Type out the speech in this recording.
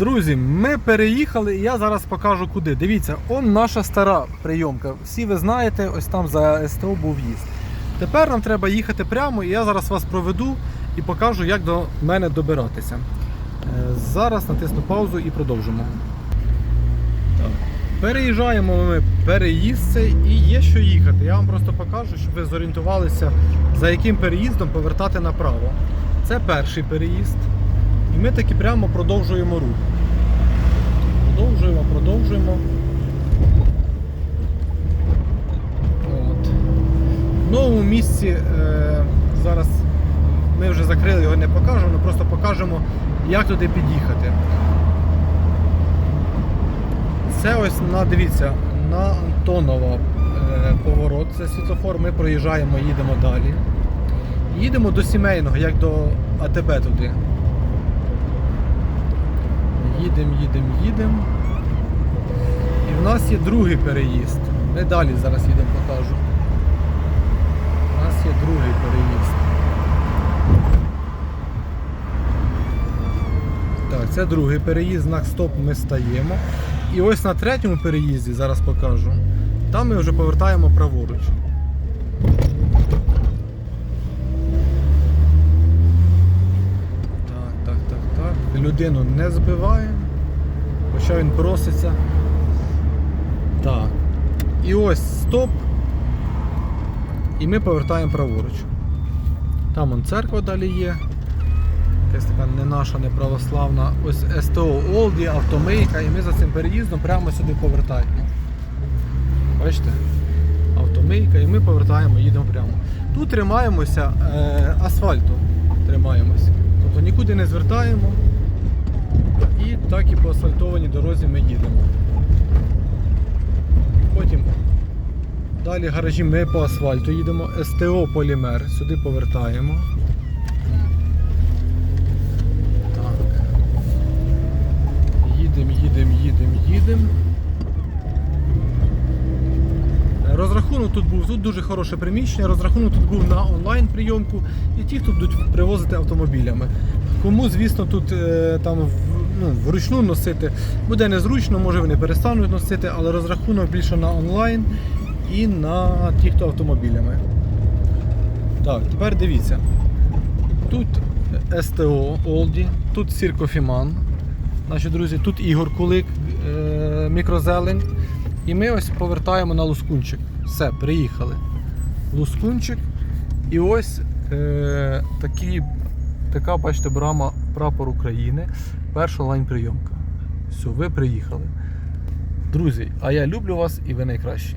Друзі, ми переїхали і я зараз покажу куди. Дивіться, он наша стара прийомка. Всі ви знаєте, ось там за СТО був в'їзд. Тепер нам треба їхати прямо, і я зараз вас проведу і покажу, як до мене добиратися. Е, Зараз натисну паузу і продовжимо. Переїжджаємо ми переїзд цей і є що їхати. Я вам просто покажу, щоб ви зорієнтувалися, за яким переїздом повертати направо. Це перший переїзд. І ми таки прямо продовжуємо рух. Продовжуємо, продовжуємо. От. В новому місці е, зараз ми вже закрили, його не покажемо, просто покажемо, як туди під'їхати. Це ось на дивіться, на Антонова е, поворот, це світлофор, ми проїжджаємо, їдемо далі. Їдемо до сімейного, як до АТБ туди. Їдемо, їдемо. І в нас є другий переїзд. Ми далі зараз їдемо, покажу. У нас є другий переїзд. Так, це другий переїзд, знак стоп ми стаємо. І ось на третьому переїзді, зараз покажу. Там ми вже повертаємо праворуч. Так, так, так, так. Людину не збиваємо. Хоча він проситься. Так. І ось стоп. І ми повертаємо праворуч. Там он церква далі є. Якась така не наша, не православна. Ось СТО Олді, автомийка, і ми за цим переїздом прямо сюди повертаємо. Бачите? Автомийка, і ми повертаємо, їдемо прямо. Тут тримаємося е, асфальту. Тримаємося. Тобто нікуди не звертаємо. Так і по асфальтованій дорозі ми їдемо. Потім далі гаражі ми по асфальту їдемо. СТО Полімер. Сюди повертаємо. Так. Їдемо, їдемо, їдемо, їдемо. Розрахунок тут був, тут дуже хороше приміщення, розрахунок тут був на онлайн прийомку і ті, хто будуть привозити автомобілями. Кому, звісно, тут е, там в- ну, вручну носити буде незручно, може вони перестануть носити, але розрахунок більше на онлайн і на ті, хто автомобілями. Так, тепер дивіться. Тут СТО Олді, тут Сір Кофіман. Наші друзі, тут Ігор Кулик, е, мікрозелень. І ми ось повертаємо на Лускунчик. Все, приїхали. Лускунчик. І ось е, такі, така, бачите, брама прапор України. Перша онлайн прийомка. Все, ви приїхали. Друзі, а я люблю вас і ви найкращі.